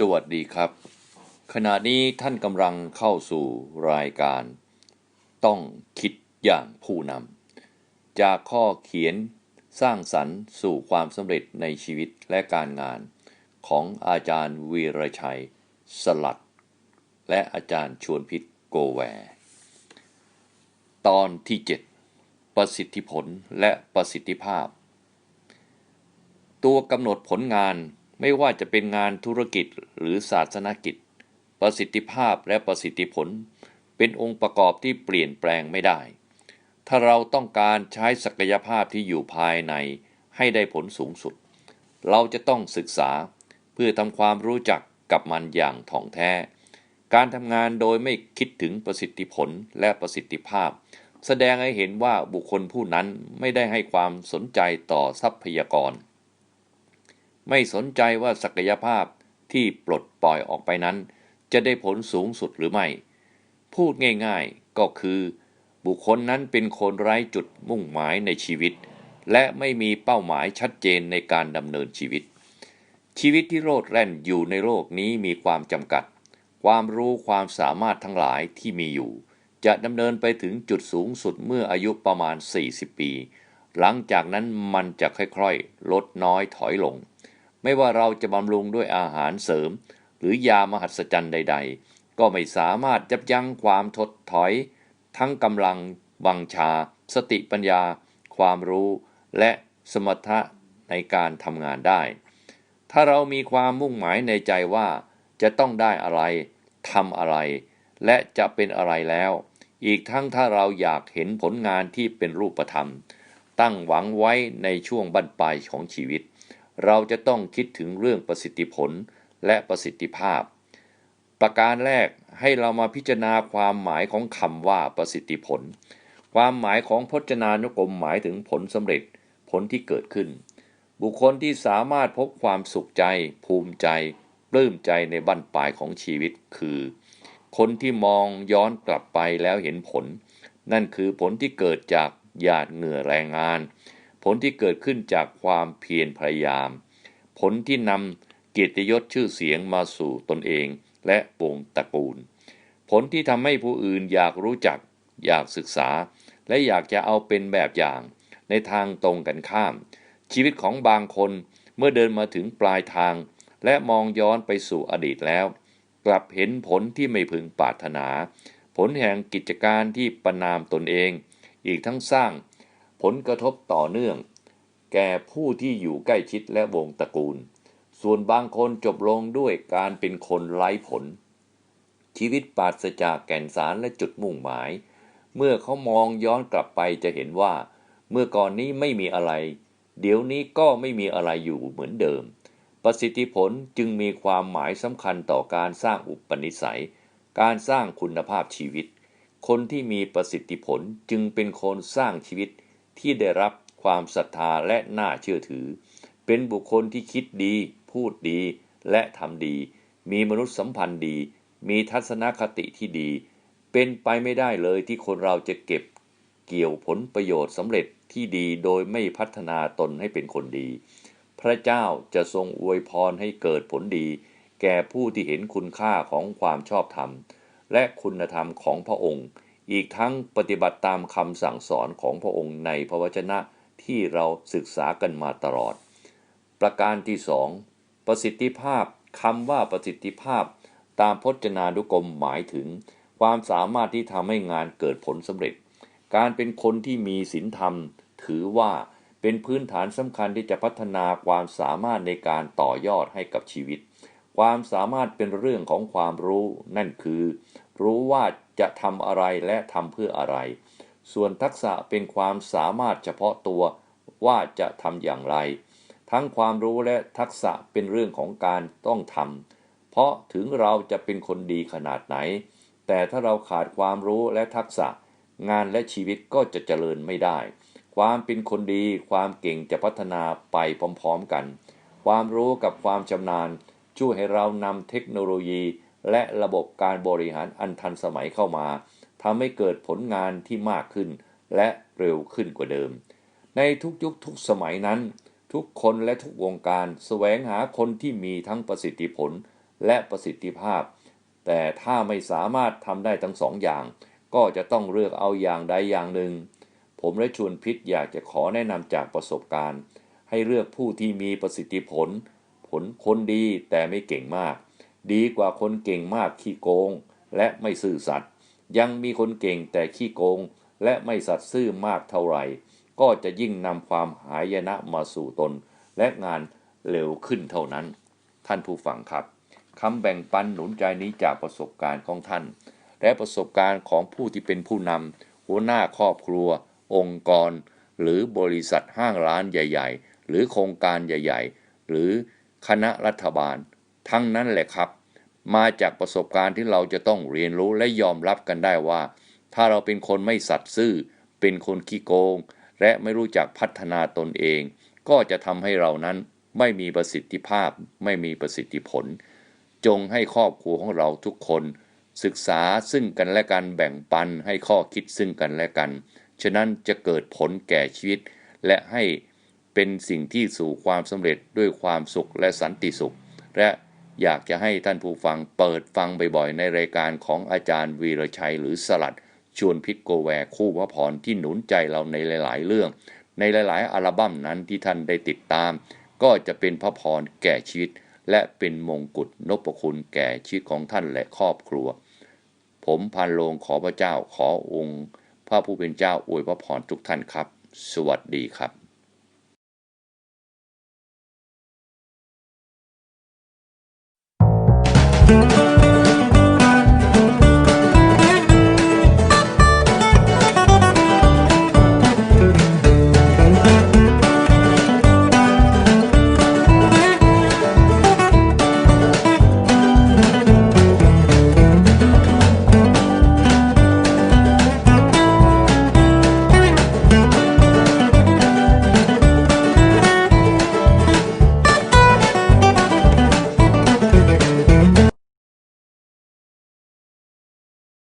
สวัสดีครับ ขณะนี้ท่านกำลังเข้าสู่รายการ ต้องคิดอย่างผู้นำจากข้อเขียนสร้างสรรค์สู่ความสำเร็จในชีวิตและการงานของอาจารย์วีรชัย สลัด และอาจารย์ชวนพิษโกแว ตอนที่ 7 ประสิทธิผลและประสิทธิภาพ ตัวกำหนดผลงาน ไม่ว่าจะเป็นงานธุรกิจหรือศาสนกิจ ประสิทธิภาพและประสิทธิผล เป็นองค์ประกอบที่เปลี่ยนแปลงไม่ได้ ถ้าเราต้องการใช้ศักยภาพที่อยู่ภายในให้ได้ผลสูงสุด เราจะต้องศึกษาเพื่อทำความรู้จักกับมันอย่างถ่องแท้ การทำงานโดยไม่คิดถึงประสิทธิผลและประสิทธิภาพ แสดงให้เห็นว่าบุคคลผู้นั้นไม่ได้ให้ความสนใจต่อทรัพยากร ไม่สนใจว่าศักยภาพที่ปลดปล่อยออกไปนั้น จะได้ผลสูงสุดหรือไม่ พูดง่ายๆก็คือ บุคคลนั้นเป็นคนไร้จุดมุ่งหมายในชีวิต และไม่มีเป้าหมายชัดเจนในการดำเนินชีวิต ชีวิตที่โลดแล่นอยู่ในโลกนี้มีความจำกัด ความรู้ความสามารถทั้งหลายที่มีอยู่ จะดำเนินไปถึงจุดสูงสุดเมื่ออายุประมาณ 40 ปี หลังจากนั้นมันจะค่อยๆ ลดน้อยถอยลง ไม่ว่าเราจะบำรุงด้วยอาหารเสริม หรือยามหัศจรรย์ใด ๆ ก็ไม่สามารถยับยั้งความทดถอย ทั้งกำลัง บังชา สติปัญญา ความรู้ และสมรรถะในการทำงานได้ ถ้าเรามีความมุ่งหมายในใจว่าจะต้องได้อะไรทำอะไร และจะเป็นอะไรแล้ว อีกทั้งถ้าเราอยากเห็นผลงานที่เป็นรูปธรรม ตั้งหวังไว้ในช่วงบั้นปลายของชีวิต เราจะต้องคิดถึงเรื่องประสิทธิผลและประสิทธิภาพ ประการแรกให้เรามาพิจารณาความหมายของคำว่าประสิทธิผล ความหมายของพจนานุกรมหมายถึงผลสำเร็จผลที่เกิดขึ้น บุคคลที่สามารถพบความสุขใจ ภูมิใจปลื้มใจในบั้นปลายของชีวิตคือ คนที่มองย้อนกลับไปแล้วเห็นผล นั่นคือผลที่เกิดจากหยาดเหงื่อแรงงาน ผลที่เกิดขึ้นจากความเพียรพยายาม ผลที่นำเกียรติยศชื่อเสียงมาสู่ตนเองและวงตระกูล ผลที่ทำให้ผู้อื่นอยากรู้จัก อยากศึกษา และอยากจะเอาเป็นแบบอย่าง ในทางตรงกันข้าม ชีวิตของบางคนเมื่อเดินมาถึงปลายทาง และมองย้อนไปสู่อดีตแล้ว กลับเห็นผลที่ไม่พึงปรารถนา ผลแห่งกิจการที่ประนามตนเอง อีกทั้งสร้าง ผลกระทบต่อเนื่อง แก่ผู้ที่อยู่ใกล้ชิดและวงตระกูล ส่วนบางคนจบลงด้วยการเป็นคนไร้ผล ชีวิตปราศจากแก่นสารและจุดมุ่งหมาย เมื่อเขามองย้อนกลับไปจะเห็นว่า เมื่อก่อนนี้ไม่มีอะไร เดี๋ยวนี้ก็ไม่มีอะไรอยู่เหมือนเดิม ประสิทธิผลจึงมีความหมายสำคัญต่อการสร้างอุปนิสัย การสร้างคุณภาพชีวิต คนที่มีประสิทธิผลจึงเป็นคนสร้างชีวิต ที่ได้รับความศรัทธาและน่าเชื่อถือ เป็นบุคคลที่คิดดี พูดดี และทำดี มีมนุษยสัมพันธ์ดี มีทัศนคติที่ดี เป็นไปไม่ได้เลยที่คนเราจะเก็บเกี่ยวผลประโยชน์สำเร็จที่ดีโดยไม่พัฒนาตนให้เป็นคนดี พระเจ้าจะทรงอวยพรให้เกิดผลดี แก่ผู้ที่เห็นคุณค่าของความชอบธรรม และคุณธรรมของพระองค์ อีกทั้งปฏิบัติตามคำสั่งสอนของพระองค์ในพระวจนะที่เราศึกษากันมาตลอด ประการที่สองประสิทธิภาพคำว่าประสิทธิภาพ ตามพจนานุกรมหมายถึง ความสามารถที่ทำให้งานเกิดผลสำเร็จ การเป็นคนที่มีศีลธรรม ถือว่าเป็นพื้นฐานสำคัญที่จะพัฒนาความสามารถในการต่อยอดให้กับชีวิต ความสามารถเป็นเรื่องของความรู้ นั่นคือ รู้ว่า จะทำอะไรและทำเพื่ออะไร ส่วนทักษะเป็นความสามารถเฉพาะตัวว่าจะทำอย่างไร ทั้งความรู้และทักษะเป็นเรื่องของการต้องทำเพราะถึงเราจะเป็นคนดีขนาดไหน แต่ถ้าเราขาดความรู้และทักษะ งานและชีวิตก็จะเจริญไม่ได้ ความเป็นคนดีความเก่งจะพัฒนาไปพร้อมๆกัน ความรู้กับความชำนาญ ช่วยให้เรานำเทคโนโลยี และระบบการบริหารอันทันสมัยเข้ามาทำให้เกิดผลงานที่มากขึ้น และเร็วขึ้นกว่าเดิม ในทุกยุคทุกสมัยนั้น ทุกคนและทุกวงการแสวงหาคนที่มีทั้งประสิทธิผลและประสิทธิภาพ แต่ถ้าไม่สามารถทำได้ทั้งสองอย่าง ก็จะต้องเลือกเอาอย่างใดอย่างหนึ่ง ผมและชวนพิษอยากจะขอแนะนำจากประสบการณ์ ให้เลือกผู้ที่มีประสิทธิผล ผลคนดีแต่ไม่เก่งมาก ดีกว่าคนเก่งมากขี้โกง และไม่ซื่อสัตย์ยังมีคนเก่งแต่ขี้โกง และไม่สัตย์ซื่อมากเท่าไหร่ ก็จะยิ่งนำความหายนะมาสู่ตน และงานเร็วขึ้นเท่านั้น ท่านผู้ฟังครับคำแบ่งปันหนุนใจนี้จากประสบการณ์ของท่าน และประสบการณ์ของผู้ที่เป็นผู้นำหัวหน้าครอบครัว องค์กร หรือบริษัทห้างร้านใหญ่ ๆ หรือโครงการใหญ่ ๆ หรือคณะรัฐบาล ทั้งนั้นแหละครับ มาจากประสบการณ์ที่เราจะต้องเรียนรู้และยอมรับกันได้ว่า ถ้าเราเป็นคนไม่สัตย์ซื่อ เป็นคนขี้โกง และไม่รู้จักพัฒนาตนเอง ก็จะทำให้เรานั้นไม่มีประสิทธิภาพ ไม่มีประสิทธิผล จงให้ครอบครัวของเราทุกคน ศึกษาซึ่งกันและกันแบ่งปันให้ข้อคิดซึ่งกันและกัน ฉะนั้นจะเกิดผลแก่ชีวิต และให้เป็นสิ่งที่สู่ความสำเร็จด้วยความสุขและสันติสุข และ อยากจะให้ท่านผู้ฟังเปิดฟังบ่อยๆ ในรายการของอาจารย์วีรชัยหรือสลัด ชวนพิษโกแวร์คู่พระพรที่หนุนใจเราในหลาย ๆ เรื่อง ในหลาย ๆ อัลบั้มนั้นที่ท่านได้ติดตาม ก็จะเป็นพระพรแก่ชีวิต และเป็นมงกุฎนพคุณแก่ชีวิตของท่านและครอบครัว ผมพันโลงขอพระเจ้าขอองค์ พระผู้เป็นเจ้าอวยพระพรทุกท่านครับ สวัสดีครับ